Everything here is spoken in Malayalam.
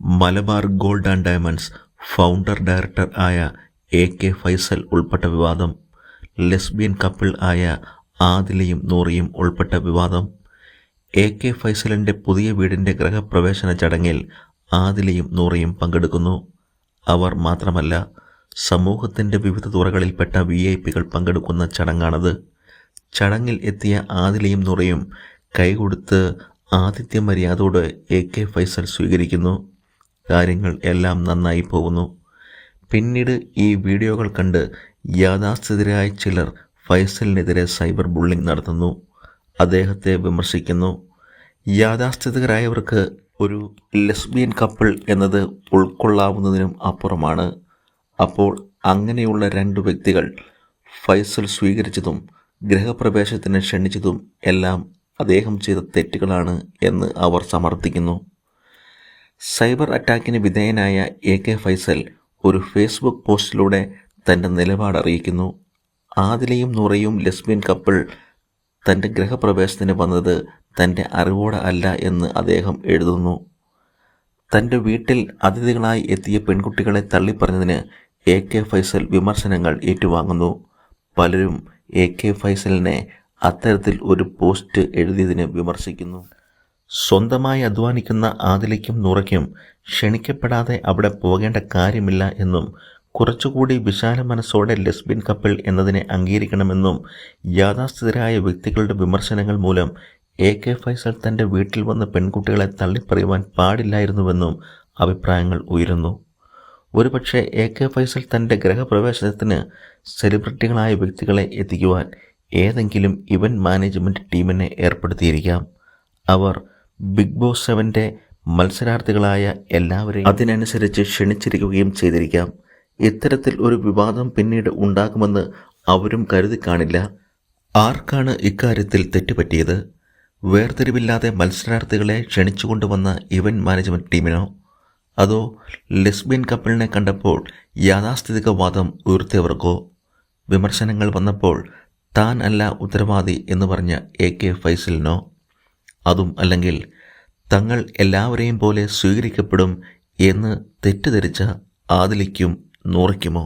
Malabar gold and diamonds founder director ആയ എ കെ ഫൈസൽ ഉൾപ്പെട്ട വിവാദം ലെസ്ബിയൻ കപ്പിൾ ആയ ആദിലയും നൂറിയും ഉൾപ്പെട്ട വിവാദം എ കെ ഫൈസലിന്റെ പുതിയ വീടിന്റെ ഗ്രഹപ്രവേശന ചടങ്ങിൽ ആദിലയും നൂറിയും പങ്കെടുക്കുന്നു. അവർ മാത്രമല്ല സമൂഹത്തിന്റെ വിവിധ തുറകളിൽപ്പെട്ട വി ഐ പികൾ പങ്കെടുക്കുന്ന ചടങ്ങാണത്. ചടങ്ങിൽ എത്തിയ ആദിലയും നൂറയും കൈകൊടുത്ത് ആതിഥ്യ മര്യാദയോട് എ കെ ഫൈസൽ സ്വീകരിക്കുന്നു. കാര്യങ്ങൾ എല്ലാം നന്നായി പോകുന്നു. പിന്നീട് ഈ വീഡിയോകൾ കണ്ട് യാഥാസ്ഥിതരായ ചിലർ ഫൈസലിനെതിരെ സൈബർ ബുള്ളിംഗ് നടത്തുന്നു. അദ്ദേഹത്തെ വിമർശിക്കുന്നു. യാഥാസ്ഥിതികരായവർക്ക് ഒരു ലെസ്ബിയൻ കപ്പിൾ എന്നത് ഉൾക്കൊള്ളാവുന്നതിനും അപ്പുറമാണ്. അപ്പോൾ അങ്ങനെയുള്ള രണ്ട് വ്യക്തികൾ ഫൈസൽ സ്വീകരിച്ചതും ഗൃഹപ്രവേശത്തിന് ക്ഷണിച്ചതും എല്ലാം അദ്ദേഹം ചെയ്ത തെറ്റുകളാണ് എന്ന് അവർ സമർത്ഥിക്കുന്നു. സൈബർ അറ്റാക്കിന് വിധേയനായ എ കെ ഫൈസൽ ഒരു ഫേസ്ബുക്ക് പോസ്റ്റിലൂടെ തന്റെ നിലപാട് അറിയിക്കുന്നു. ആദിലയും നൂറയും ലെസ്ബിയൻ കപ്പിൾ തന്റെ ഗൃഹപ്രവേശത്തിന് വന്നത് തന്റെ അറിവോടെ അല്ല എന്ന് അദ്ദേഹം എഴുതുന്നു. തന്റെ വീട്ടിൽ അതിഥികളായി എത്തിയ പെൺകുട്ടികളെ തള്ളിപ്പറഞ്ഞതിന് എ കെ ഫൈസൽ വിമർശനങ്ങൾ ഏറ്റുവാങ്ങുന്നു. പലരും എ കെ ഫൈസലിനെ അത്തരത്തിൽ ഒരു പോസ്റ്റ് എഴുതിയതിന് വിമർശിക്കുന്നു. സ്വന്തമായി അധ്വാനിക്കുന്ന ആദിലയ്ക്കും നുറയ്ക്കും ക്ഷണിക്കപ്പെടാതെ അവിടെ പോകേണ്ട കാര്യമില്ല എന്നും കുറച്ചുകൂടി വിശാല മനസ്സോടെ ലെസ്ബിൻ കപ്പിൾ എന്നതിനെ അംഗീകരിക്കണമെന്നും യാഥാസ്ഥിതരായ വ്യക്തികളുടെ വിമർശനങ്ങൾ മൂലം എ കെ ഫൈസൽ തന്റെ വീട്ടിൽ വന്ന് പെൺകുട്ടികളെ തള്ളിപ്പറയുവാൻ പാടില്ലായിരുന്നുവെന്നും അഭിപ്രായങ്ങൾ ഉയരുന്നു. ഒരുപക്ഷെ എ കെ ഫൈസൽ തന്റെ ഗ്രഹപ്രവേശനത്തിന് സെലിബ്രിറ്റികളായ വ്യക്തികളെ എത്തിക്കുവാൻ ഏതെങ്കിലും ഇവന്റ് മാനേജ്മെന്റ് ടീമിനെ ഏർപ്പെടുത്തിയിരിക്കാം. അവർ ബിഗ് ബോസ് സെവന്റെ മത്സരാർത്ഥികളായ എല്ലാവരെയും അതിനനുസരിച്ച് ക്ഷണിച്ചിരിക്കുകയും ചെയ്തിരിക്കാം. ഇത്തരത്തിൽ ഒരു വിവാദം പിന്നീട് ഉണ്ടാകുമെന്ന് അവരും കരുതി കാണില്ല. ആർക്കാണ് ഇക്കാര്യത്തിൽ തെറ്റുപറ്റിയത്? വേർതിരിവില്ലാതെ മത്സരാർത്ഥികളെ ക്ഷണിച്ചുകൊണ്ടുവന്ന ഇവന്റ് മാനേജ്മെന്റ് ടീമിനോ? അതോ ലെസ്ബിയൻ കപ്പിളിനെ കണ്ടപ്പോൾ യാഥാസ്ഥിതിക വാദം ഉയർത്തിയവർക്കോ? വിമർശനങ്ങൾ വന്നപ്പോൾ താൻ അല്ല ഉത്തരവാദി എന്ന് പറഞ്ഞ എ കെ ഫൈസലിനോ? അതും അല്ലെങ്കിൽ തങ്ങൾ എല്ലാവരെയും പോലെ സ്വീകരിക്കപ്പെടും എന്ന് തെറ്റിദ്ധരിച്ച ആദിലിക്കും നൂറയ്ക്കുമോ?